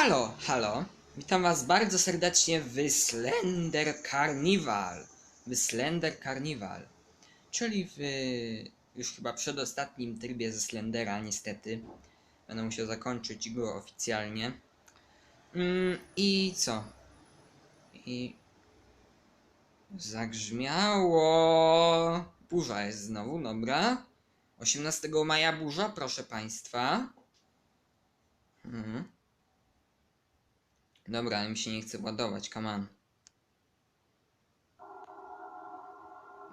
Halo, halo. Witam was bardzo serdecznie w Slender Carnival. W Slender Carnival. Czyli w już chyba przedostatnim trybie ze Slendera, niestety. Będę musiał zakończyć go oficjalnie. Mm, I co? I zagrzmiało. Burza jest znowu, dobra. 18 maja burza, proszę państwa. Mhm. Dobra, ale mi się nie chce ładować, come on.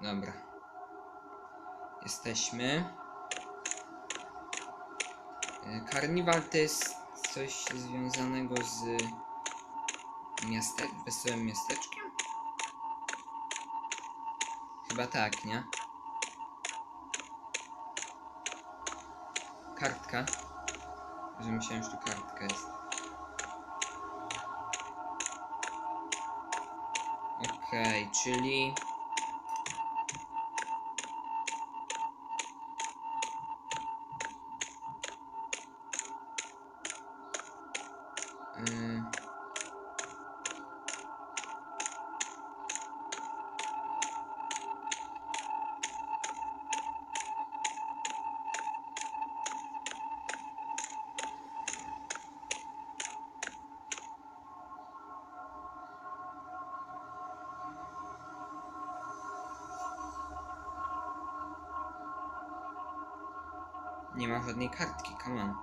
Dobra. Jesteśmy. E, Karniwal to jest coś związanego z miaste wesołym miasteczkiem? Chyba tak, nie? Kartka. Że myślałem, że tu kartka jest. Okay, czyli... Mm. Uh, Nie ma żadnej kartki, come on.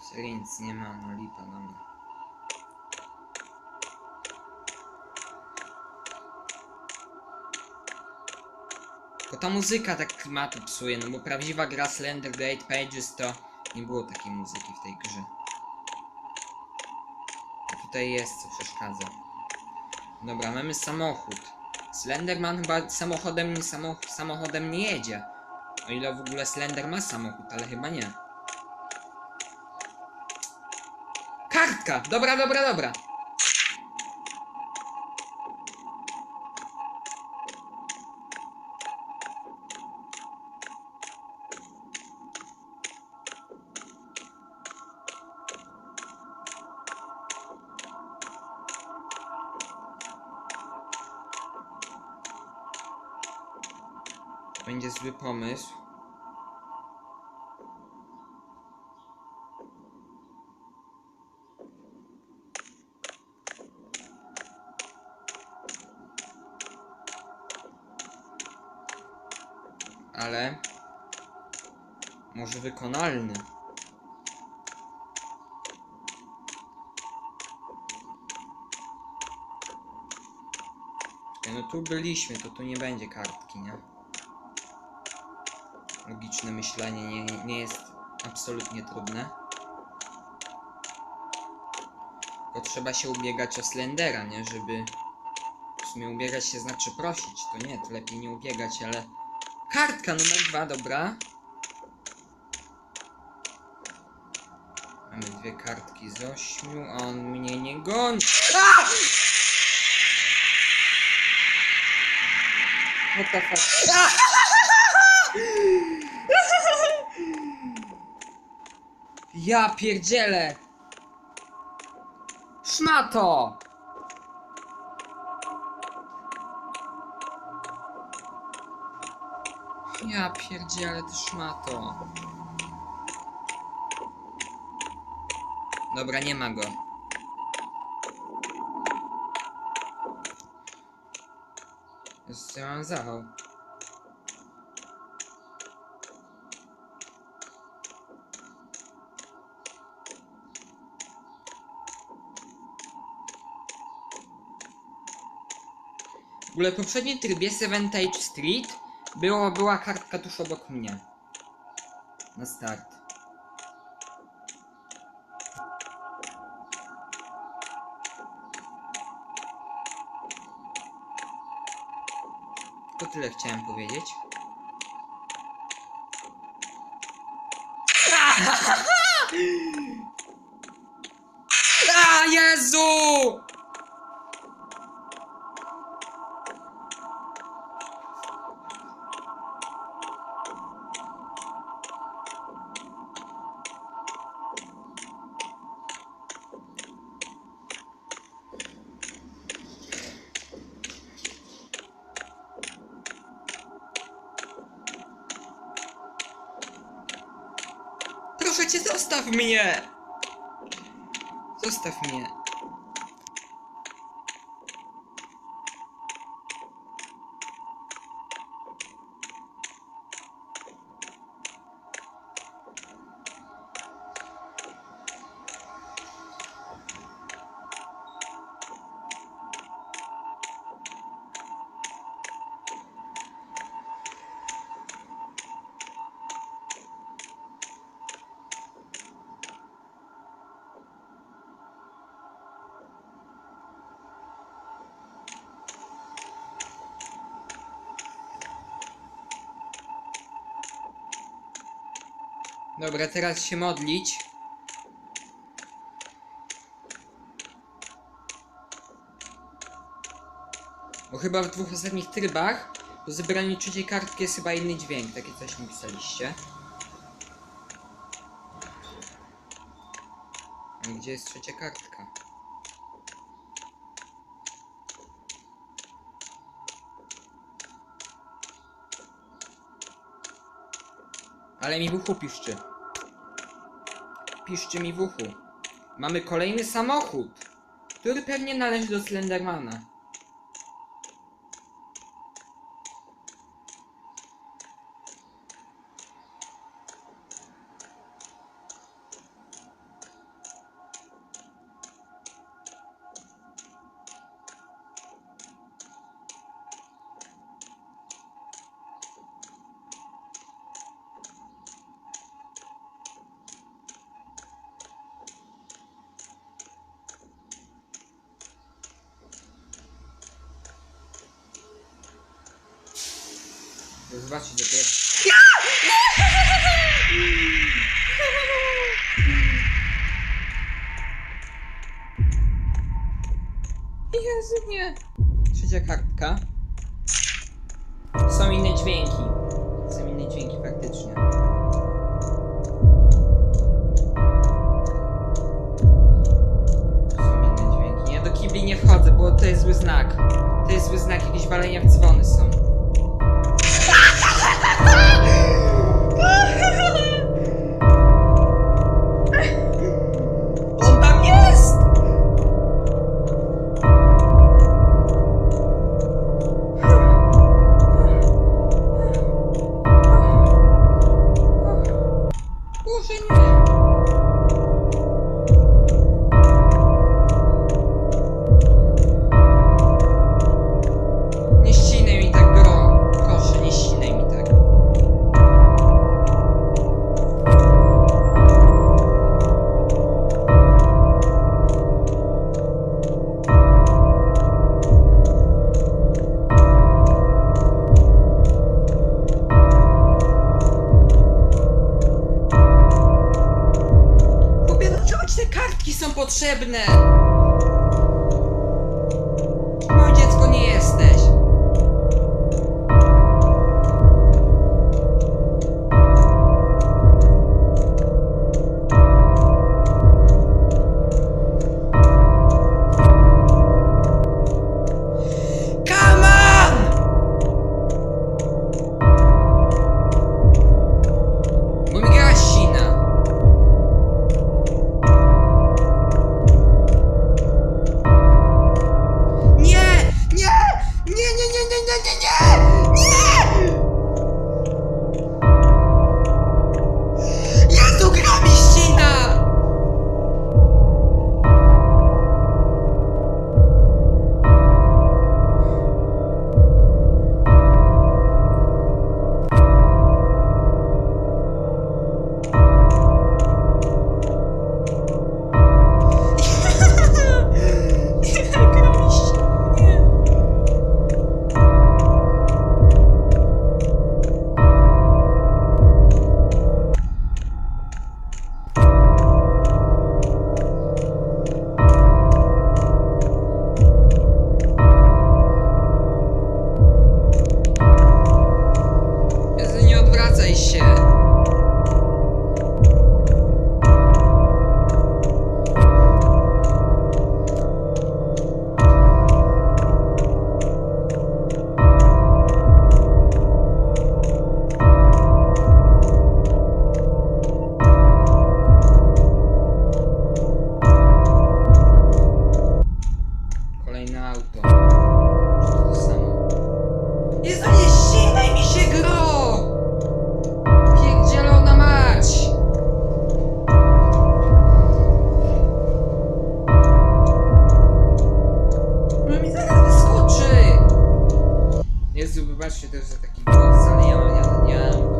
Serio nic nie ma, no lipa na mnie. Tylko ta muzyka tak klimatu psuje, no bo prawdziwa gra Slender Great Pages to nie było takiej muzyki w tej grze. A tutaj jest co przeszkadza. Dobra, mamy samochód. Slenderman chyba samochodem samo, samochodem nie jedzie. O ile w ogóle Slender ma samochód, ale chyba nie. Kartka! Dobra, dobra, dobra. Będzie zły pomysł. Ale może wykonalny. No tu byliśmy, to tu nie będzie kartki, nie? Logiczne myślenie nie, nie- jest absolutnie trudne. Tylko trzeba się ubiegać o Slendera, nie? Żeby... W sumie ubiegać się znaczy prosić. To nie, to lepiej nie ubiegać, ale... Kartka numer dwa, dobra. Mamy dwie kartki z ośmiu, a on mnie nie goni. A! What the fuck? A! Ja pierdzielę! Szmato! Ja pierdzielę, ty szmato. Dobra, nie ma go. Jest, ja mam. Ogóle w poprzednim trybie Seventage Street było, była kartka tuż obok mnie. Na start. To tyle chciałem powiedzieć. A Jezu! Słuchajcie, zostaw mnie! Zostaw mnie. Dobra, teraz się modlić. Bo chyba w dwóch ostatnich trybach po zebraniu trzeciej kartki jest chyba inny dźwięk, takie coś mi pisaliście. Gdzie jest trzecia kartka? Ale mi w uchu piszczy. Piszczy mi w uchu. Mamy kolejny samochód, który pewnie należy do Slendermana. To jest... Jezu, nie. Trzecia kartka. Są inne dźwięki. Są inne dźwięki faktycznie. Są inne dźwięki. Ja do kibli nie wchodzę, bo to jest zły znak. To jest zły znak, jakieś walenia w dzwony są. Potrzebne? краще даже такие. Я, я, я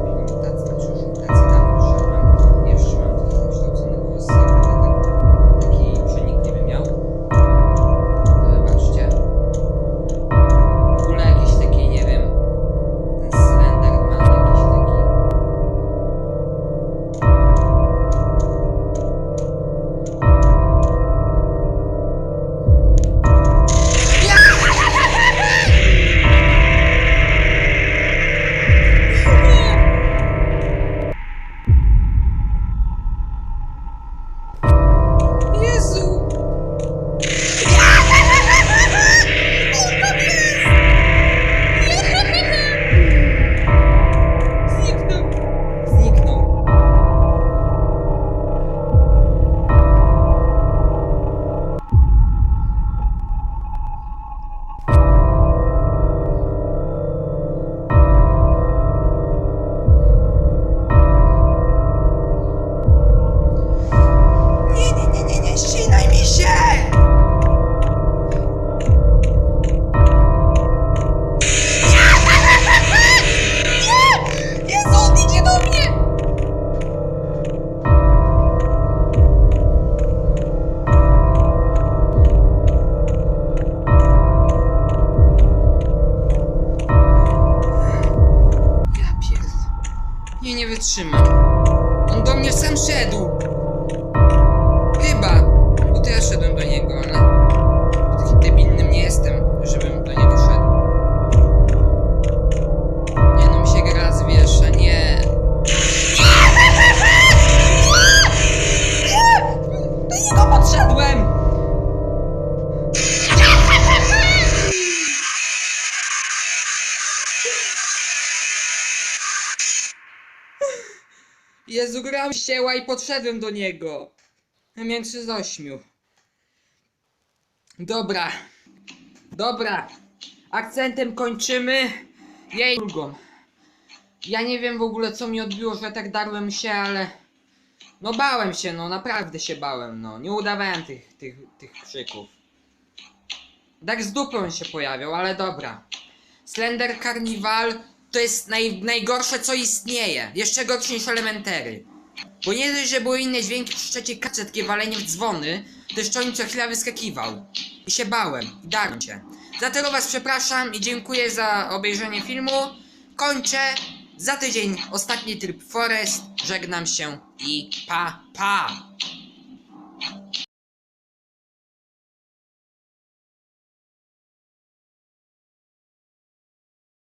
podszedłem do niego. 3 z 8. Dobra. Dobra. Akcentem kończymy. Jej drugą. Ja nie wiem w ogóle co mi odbiło, że tak darłem się, ale... No bałem się, no naprawdę się bałem, no. Nie udawałem tych, tych, tych krzyków. Tak z dupą się pojawiał, ale dobra. Slender Carnival to jest naj, najgorsze co istnieje. Jeszcze gorsze niż Elementary. Bo nie dość, że były inne dźwięki przy trzeciej kacze, takie walenie w dzwony, to jeszcze on co chwila wyskakiwał. I się bałem, i darłem się. To was przepraszam i dziękuję za obejrzenie filmu. Kończę. Za tydzień ostatni tryb Forest. Żegnam się i pa pa!